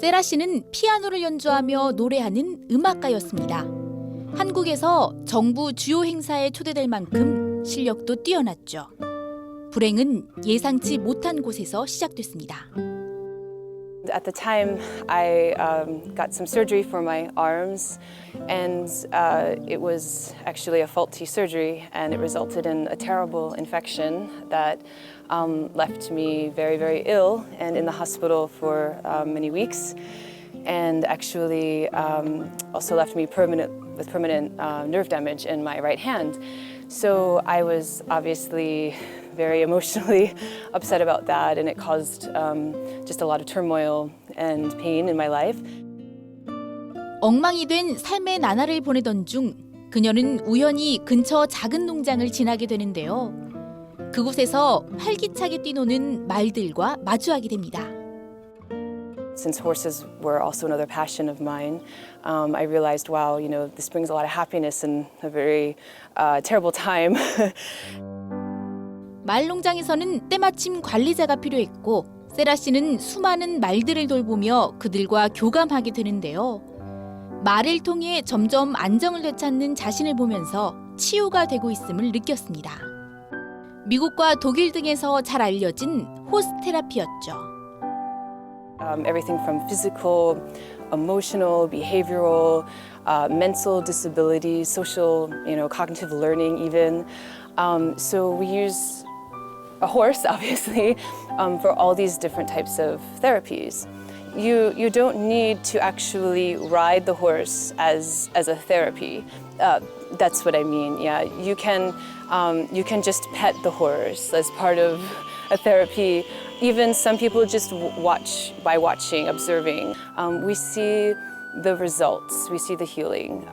세라 씨는 피아노를 연주하며 노래하는 음악가였습니다. 한국에서 정부 주요 행사에 초대될 만큼 실력도 뛰어났죠. 불행은 예상치 못한 곳에서 시작됐습니다. At the time, I um, got some surgery for my arms, and uh, it was actually a faulty surgery, and it resulted in a terrible infection that um, left me very, very ill and in the hospital for uh, many weeks, and actually um, also left me permanent with permanent uh, nerve damage in my right hand. So I was obviously very emotionally upset about that, and it caused um, just a lot of turmoil and pain in my life. 엉망이 된 삶의 나날을 보내던 중 그녀는 우연히 근처 작은 농장을 지나게 되는데요. 그곳에서 활기차게 뛰노는 말들과 마주하게 됩니다. Since horses were also another passion of mine, um, I realized, wow, you know, this brings a lot of happiness in a very uh, terrible time. 말 농장에서는 때마침 관리자가 필요했고 세라 씨는 수많은 말들을 돌보며 그들과 교감하게 되는데요. 말을 통해 점점 안정을 되찾는 자신을 보면서 치유가 되고 있음을 느꼈습니다. 미국과 독일 등에서 잘 알려진 호스 테라피였죠. um, everything from physical, emotional, behavioral, uh, mental disabilities, social, you know, cognitive learning, even. Um, so we use a horse, obviously, um, for all these different types of therapies. You you don't need to actually ride the horse as as a therapy. Uh, that's what I mean. Yeah, you can um, you can just pet the horse as part of a therapy. Even some people just watch by watching, observing. Um, we see the results. We see the healing.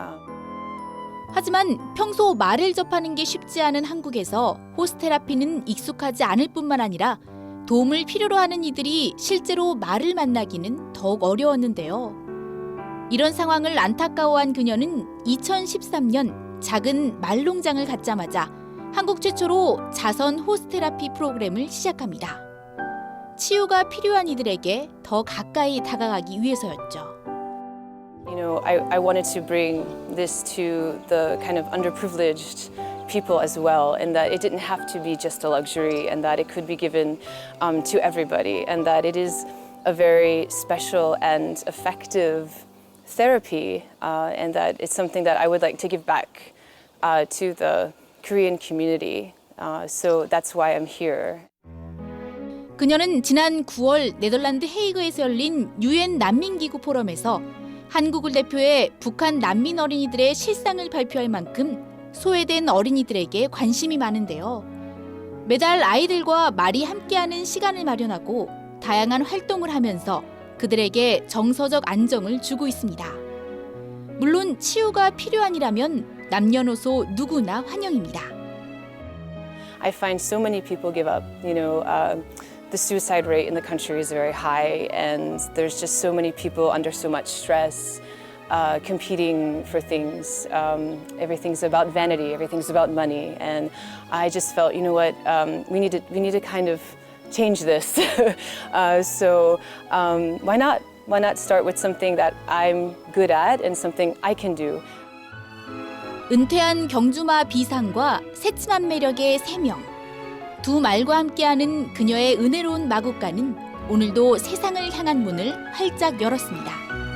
하지만 평소 말을 접하는 게 쉽지 않은 한국에서 호스테라피는 익숙하지 않을 뿐만 아니라 도움을 필요로 하는 이들이 실제로 말을 만나기는 더욱 어려웠는데요. 이런 상황을 안타까워한 그녀는 2013년 작은 말농장을 갖자마자 한국 최초로 자선 호스테라피 프로그램을 시작합니다. 치유가 필요한 이들에게 더 가까이 다가가기 위해서였죠. You know, I, I wanted to bring this to the kind of underprivileged people as well, and that it didn't have to be just a luxury, and that it could be given um, to everybody, and that it is a very special and effective therapy, uh, and that it's something that I would like to give back uh, to the Korean community. Uh, so that's why I'm here. 그녀는 지난 9월 네덜란드 헤이그에서 열린 유엔 난민기구 포럼에서 한국을 대표해 북한 난민 어린이들의 실상을 발표할 만큼 소외된 어린이들에게 관심이 많은데요. 매달 아이들과 말이 함께하는 시간을 마련하고 다양한 활동을 하면서 그들에게 정서적 안정을 주고 있습니다. 물론 치유가 필요한이라면 남녀노소 누구나 환영입니다. I find so many people give up. You know, uh, the suicide rate in the country is very high, and there's just so many people under so much stress, uh, competing for things. Um, everything's about vanity. Everything's about money, and I just felt, you know what, um, we need to we need to kind of change this. uh, so um, why not? Why not start with something that I'm good at and something I can do? 은퇴한 경주마 비상과 새침한 매력의 세 명. 두 말과 함께하는 그녀의 은혜로운 마국간은 오늘도 세상을 향한 문을 활짝 열었습니다.